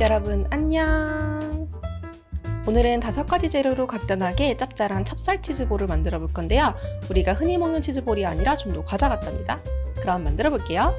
여러분 안녕. 오늘은 다섯 가지 재료로 간단하게 짭짤한 찹쌀 치즈볼을 만들어 볼 건데요. 우리가 흔히 먹는 치즈볼이 아니라 좀 더 과자 같답니다. 그럼 만들어 볼게요.